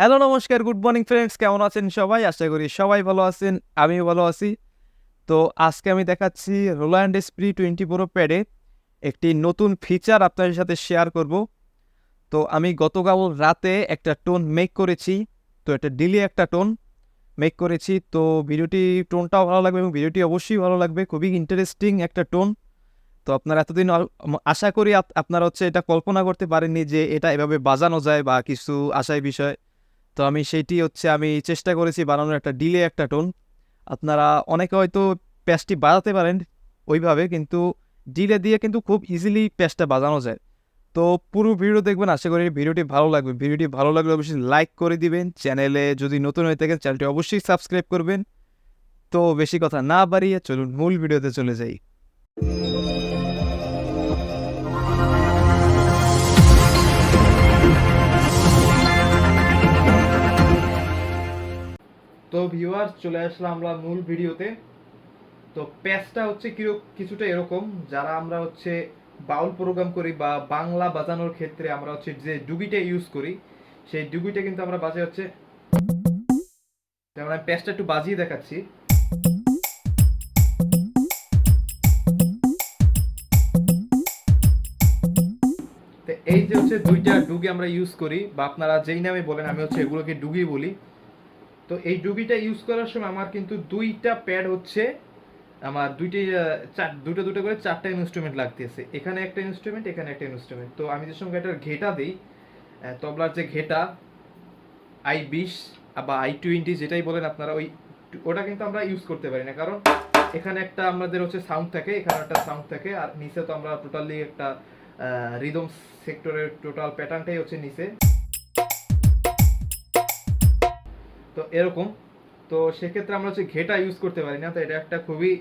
Hello, নমস্কার, good morning friends, কেমন আছেন সবাই? আশা করি সবাই ভালো আছেন, আমিও ভালো আছি। তো আজকে আমি দেখাচ্ছি রোল্যান্ড স্প্রি টোয়েন্টি প্রো প্যাডে একটি নতুন ফিচার আপনাদের সাথে শেয়ার করব। তো আমি গতকাল রাতে একটা টোন মেক করেছি, তো এটা ডিলি একটা টোন মেক করেছি। তো ভিডিওটি টোনটাও ভালো লাগবে এবং ভিডিওটি অবশ্যই ভালো লাগবে, খুবই ইন্টারেস্টিং একটা টোন তো আপনারা এতদিন আশা করি আপনারা হচ্ছে এটা কল্পনা করতে পারেননি যে এটা এভাবে বাজানো যায় বা কিছু আশায় বিষয়। তো আমি সেইটি হচ্ছে আমি চেষ্টা করেছি বানানোর একটা ডিলে একটা টোন আপনারা অনেকে হয়তো প্যাচটি বাজাতে পারেন ওইভাবে, কিন্তু ডিলে দিয়ে কিন্তু খুব ইজিলি প্যাচটা বাজানো যায়। তো পুরো ভিডিও দেখবেন, আশা করি ভিডিওটি ভালো লাগবে। ভিডিওটি ভালো লাগলে অবশ্যই লাইক করে দিবেন। চ্যানেলে যদি নতুন হয়ে থাকেন চ্যানেলটি অবশ্যই সাবস্ক্রাইব করবেন। তো বেশি কথা না বাড়িয়ে চলুন মূল ভিডিওতে চলে যাই। তো ভিউয়ার্স চলে আসলাম আমরা মূল ভিডিওতে। তো প্যাচটা হচ্ছে কিছুটা এরকম। যারা আমরা হচ্ছে বাউল প্রোগ্রাম করি বা বাংলা বাজানোর ক্ষেত্রে আমরা হচ্ছে যে ডুবিটা ইউজ করি, সেই ডুবিটা কিন্তু আমরা বাজে হচ্ছে যেমন আমি প্যাচটা একটু বাজিয়ে দেখাচ্ছি। এই যে হচ্ছে দুইটা ডুগি আমরা ইউজ করি, বা আপনারা যেই নামে বলেন, আমি হচ্ছে এগুলোকে ডুগি বলি। তো এই ডুবিটা ইউজ করার সময় আমার কিন্তু দুইটা প্যাড হচ্ছে, আমার দুইটি চার, দুটো দুটো করে চারটা ইনস্ট্রুমেন্ট লাগতেছে। এখানে একটা ইনস্ট্রুমেন্ট এখানে একটা ইনস্ট্রুমেন্ট তো আমি যে সঙ্গে একটা ঘেটা দিই তবলার যে ঘেটা আই বিশ বা আই টোয়েন্টি যেটাই বলেন আপনারা, ওই ওটা কিন্তু আমরা ইউজ করতে পারি না। কারণ এখানে একটা আমাদের হচ্ছে সাউন্ড থাকে, এখানে একটা সাউন্ড থাকে, আর নিচে তো আমরা টোটালি একটা রিদম সেক্টরের টোটাল প্যাটার্নটাই হচ্ছে নিচে। তো এরকম। তো সেক্ষেত্রে আমরা হচ্ছে ঘেটা ইউজ করতে পারি না, তো এটা একটা খুবই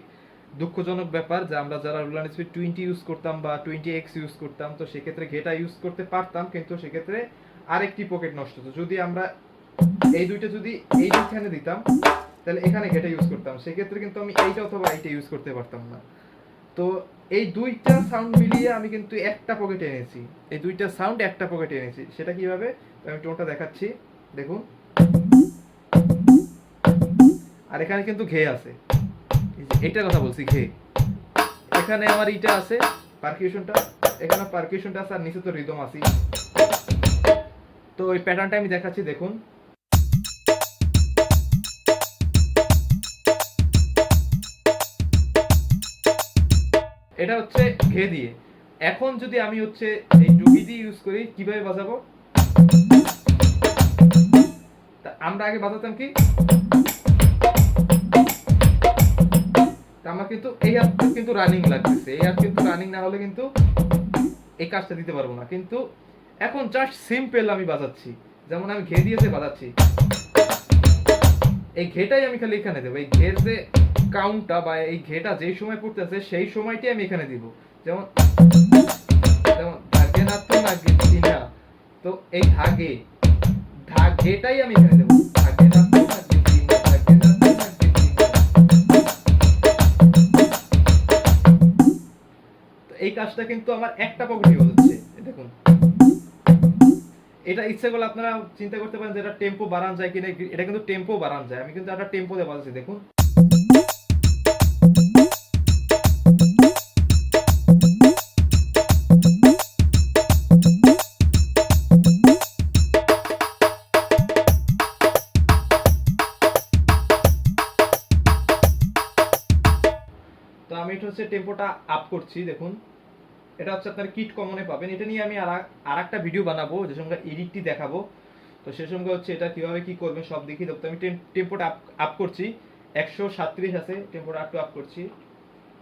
দুঃখজনক ব্যাপার যে আমরা যারা রুলান স্পিড টোয়েন্টি ইউজ করতাম বা টোয়েন্টি এক্স ইউজ করতাম, তো সেক্ষেত্রে ঘেটা ইউজ করতে পারতাম, কিন্তু সেক্ষেত্রে আরেকটি পকেট নষ্ট হতো। যদি আমরা এই দুইটা যদি এই দুইখানে দিতাম, তাহলে এখানে ঘেটা ইউজ করতাম। সেক্ষেত্রে কিন্তু আমি এইটা অথবা এইটা ইউজ করতে পারতাম না। তো এই দুইটা সাউন্ড মিলিয়ে আমি কিন্তু একটা পকেটে এনেছি। এই দুইটা সাউন্ড একটা পকেটে এনেছি। সেটা কীভাবে? আমি টোনটা দেখাচ্ছি। দেখুন। আর এখানে কিন্তু ঘে আছে। এই এইটার কথা বলছি, ঘে। এখানে আমার ইটা আছে পারকিউশনটা এখানে পারকিউশনটা আছে আর নিচে তো রিদম আছে তো ওই প্যাটার্নটা আমি দেখাচ্ছি, দেখুন। এটা হচ্ছে ঘে দিয়ে। এখন যদি আমি হচ্ছে এই ডুগি দিয়ে ইউজ করি, কীভাবে বাজাবো? আমরা আগে বাজাতাম কি? আমার কিন্তু এই হাত কিন্তু রানিং লাগতেছে, এই হাত কিন্তু রানিং না হলে কিন্তু এই কাজটা দিতে পারব না। কিন্তু এখন জাস্ট সিম্পল আমি বাজাচ্ছি। যেমন আমি ঘে দিয়েছে বাজাচ্ছি, এই ঘেটাই আমি খালি এখানে দেবো। এই ঘের যে কাউন্টটা বা এই ঘেটা যেই সময় পড়তেছে, সেই সময়টাই আমি এখানে দিব। যেমন যেমন ধাগে না তো না। তো এই ধাগে, ধাগেটাই আমি এখানে দেবো। এই কাজটা কিন্তু আমার একটা পকেটে হচ্ছে দেখুন। এটা ইচ্ছে করলে আপনারা চিন্তা করতে পারেন যে এটা টেম্পো বাড়ান যায় কিনা, এটা কিন্তু টেম্পো বাড়ান যায়। আমি কিন্তু একটা টেম্পো দিয়ে বাজাচ্ছি দেখুন। তো আমি এটা হচ্ছে টেম্পোটা আপ করছি, দেখুন। এটা হচ্ছে আপনার কিট কমনে পাবেন। এটা নিয়ে আমি আর একটা ভিডিও বানাবো, যে সঙ্গে এডিটটি দেখাবো। তো সে সঙ্গে হচ্ছে এটা কীভাবে কি করবেন সব দেখিয়ে দেবো আমি টেম্পোটা আপ আপ করছি। একশো সাতত্রিশ আছে টেম্পোটা আপ টু আপ করছি।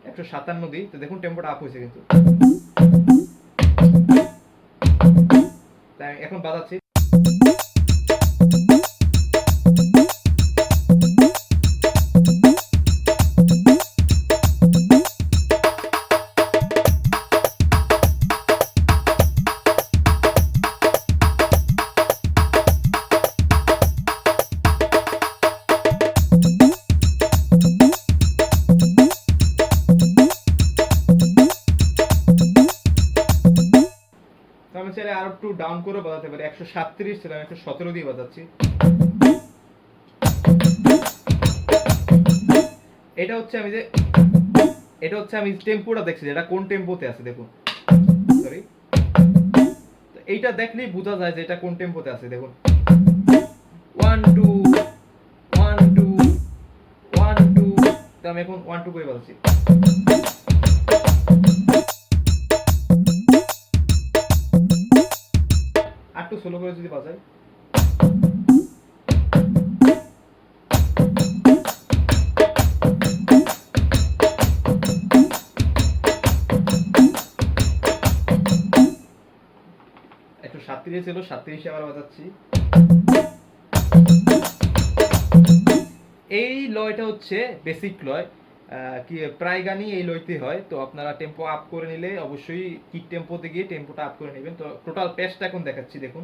একশো সাতান্ন দিই। তো দেখুন টেম্পোটা আপ হয়েছে কিন্তু। এখন বাজাচ্ছি। ডাউন করে বাজাতে পারি। একশো সাতত্রিশ ছিলাম, একশো সতেরো দিয়ে বাজাচ্ছি। এটা হচ্ছে আমি যে এটা হচ্ছে আমি টেম্পোটা দেখছি এটা কোন টেম্পোতে আছে, দেখুন। সরি এইটা দেখলেই বোঝা যায় যে এটা কোন টেম্পোতে আছে, দেখুন। One two one two one two আমি এখন ওয়ান টু করে বাজাচ্ছি। একটু স্লো করে যদি বাজাই। একটু ছিল আবার বাজাচ্ছি। এই লয়টা হচ্ছে বেসিক লয়। কি, প্রায় গানই এই লইতে হয়। তো আপনারা টেম্পো আপ করে নিলে অবশ্যই কিক টেম্পোতে গিয়ে টেম্পোটা আপ করে নেবেন। তো টোটাল পেস্টটা এখন দেখাচ্ছি, দেখুন।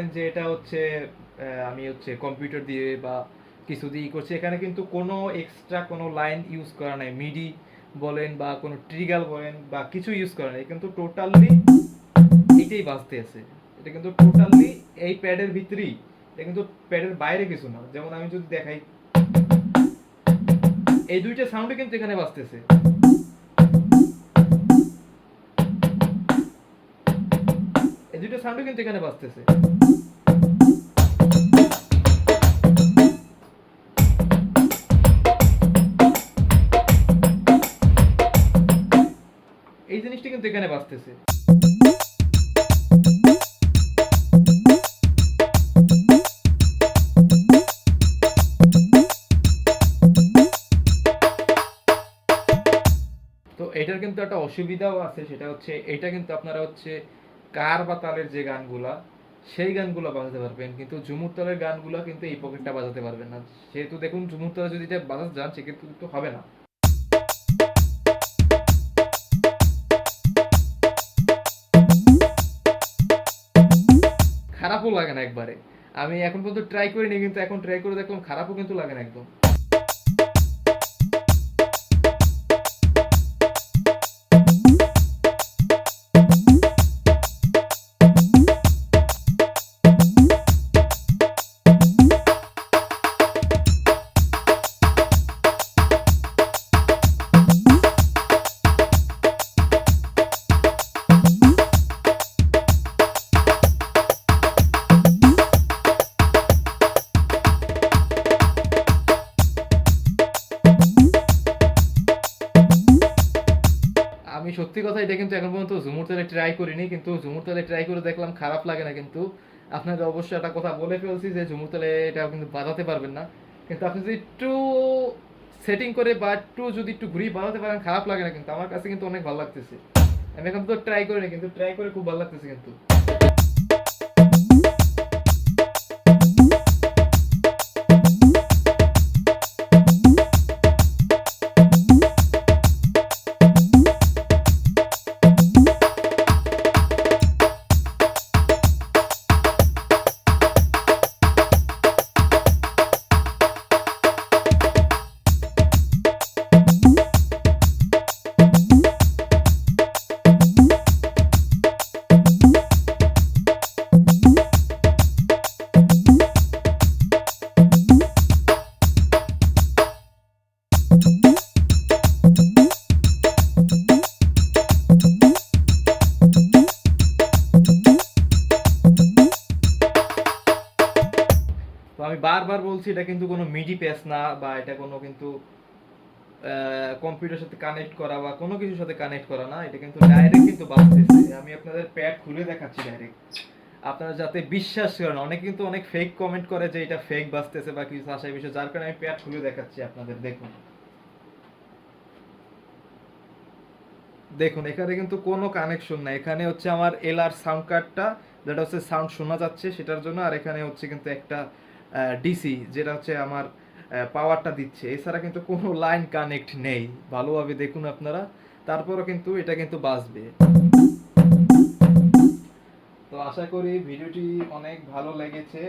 পারেন যে এটা হচ্ছে আমি হচ্ছে কম্পিউটার দিয়ে বা কিছু দিয়ে করছি। এখানে কিন্তু কোনো এক্সট্রা কোনো লাইন ইউজ করা নাই। মিডি বলেন বা কোনো ট্রিগাল বলেন বা কিছু ইউজ করা নাই। কিন্তু টোটালি এটাই বাজতে আছে। এটা কিন্তু টোটালি এই প্যাডের ভিতরেই। এটা কিন্তু প্যাডের বাইরে কিছু না। যেমন আমি যদি দেখাই, এই দুইটা সাউন্ডে কিন্তু এখানে বাজতেছে দুইটা সাউন্ডও কিন্তু এখানে বাজতেছে। এই জিনিসটা কিন্তু এখানে বাজতেছে। তো এটার কিন্তু একটা অসুবিধাও আছে, সেটা হচ্ছে এটা কিন্তু আপনারা হচ্ছে কার বা তালের যে গানগুলা, সেই গানগুলো বাজাতে পারবেন। কিন্তু ঝুমুর তালের গানগুলো কিন্তু এই পকেটটা বাজাতে পারবেন না। সেহেতু দেখুন, ঝুমুর তালে যদি এটা বাজাতে যান, সেক্ষেত্রে কিন্তু হবে না। খারাপও লাগে না একবারে। আমি এখন পর্যন্ত ট্রাই করিনি, কিন্তু এখন ট্রাই করে দেখলাম খারাপও কিন্তু লাগে না একদম। করিনি, কিন্তু ঝুমুর তেলে ট্রাই করে দেখলাম খারাপ লাগে না, কিন্তু আপনাদের অবশ্যই একটা কথা বলে ফেলছি যে ঝুমুর তেলে এটা কিন্তু বাজাতে পারবেন না। কিন্তু আপনি যদি একটু সেটিং করে বা একটু যদি একটু ঘুরিয়ে বাজাতে পারেন, খারাপ লাগে না, কিন্তু আমার কাছে কিন্তু অনেক ভালো লাগতেছে। আমি এখন তো ট্রাই করিনি, কিন্তু ট্রাই করে খুব ভালো লাগতেছে কিন্তু। বলছি, এটা কিন্তু কোনো মিডি পেস না, বা এটা কোনো কিন্তু কম্পিউটার সাথে কানেক্ট করা বা কোনো কিছুর সাথে কানেক্ট করা না, এটা কিন্তু ডাইরেক্ট কিন্তু বাজতেছে আমি আপনাদের প্যাড খুলে দেখাচ্ছি ডাইরেক্ট আপনারা যাতে বিশ্বাস করেন, অনেকে কিন্তু অনেক ফেক কমেন্ট করে যে এটা ফেক বাজতেছে বা কিছু আশায় বিষয়, যার কারণে আমি প্যাড খুলে দেখাচ্ছি আপনাদের, দেখুন। দেখুন, এখানে কিন্তু কোনো কানেকশন নাই। এখানে হচ্ছে আমার এলআর সাউন্ড কার্ডটা যেটা হচ্ছে সাউন্ড শোনা যাচ্ছে সেটার জন্য, আর এখানে হচ্ছে কিন্তু একটা ডিসি যেটা হচ্ছে আমার পাওয়ারটা দিচ্ছে। এছাড়া কিন্তু কোনো লাইন কানেক্ট নেই। ভালোভাবে দেখুন আপনারা। তারপরও কিন্তু এটা কিন্তু বাজবে তো আশা করি ভিডিওটি অনেক ভালো লেগেছে।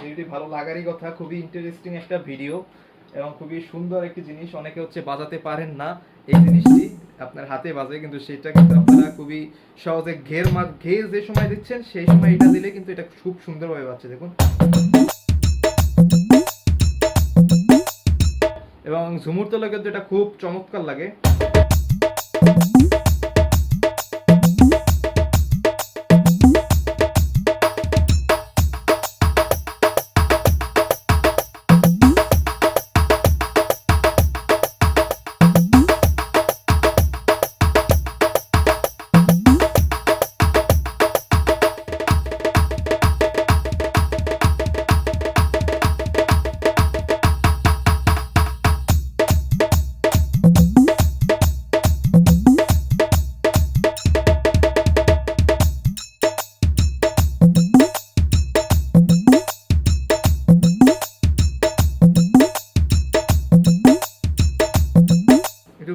ভিডিওটি ভালো লাগারই কথা, খুবই ইন্টারেস্টিং একটা ভিডিও এবং খুবই সুন্দর একটি জিনিস। অনেকে হচ্ছে বাজাতে পারেন না এই জিনিসটি। আপনার হাতে বাজে, কিন্তু সেটা কিন্তু আপনারা খুবই সহজে ঘের মা ঘে যে সময় দিচ্ছেন, সেই সময় এটা দিলে কিন্তু এটা খুব সুন্দরভাবে বাজছে দেখুন এবং ঝুমুর তোলা কিন্তু এটা খুব চমৎকার লাগে।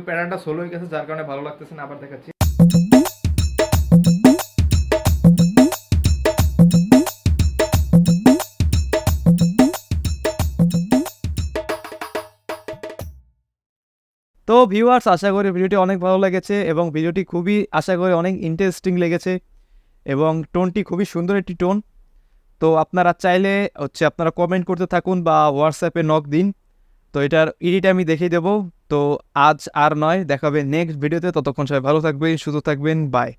একটু প্যারানটা সোলো হয়ে গেছে, যার কারণে ভালো লাগতেছে না, আবার দেখাচ্ছি। তো ভিউয়ার্স আশা করি ভিডিওটি অনেক ভালো লেগেছে এবং ভিডিওটি খুবই, আশা করি অনেক ইন্টারেস্টিং লেগেছে এবং টোনটি খুবই সুন্দর একটি টোন তো আপনারা চাইলে হচ্ছে আপনারা কমেন্ট করতে থাকুন বা হোয়াটসঅ্যাপে নক দিন। তো এটার এডিট আমি দেখিয়ে দেবো। তো আজ আর নয়, দেখাবে নেক্সট ভিডিওতে ততক্ষণ সবাই ভালো থাকবেন, সুস্থ থাকবেন বাই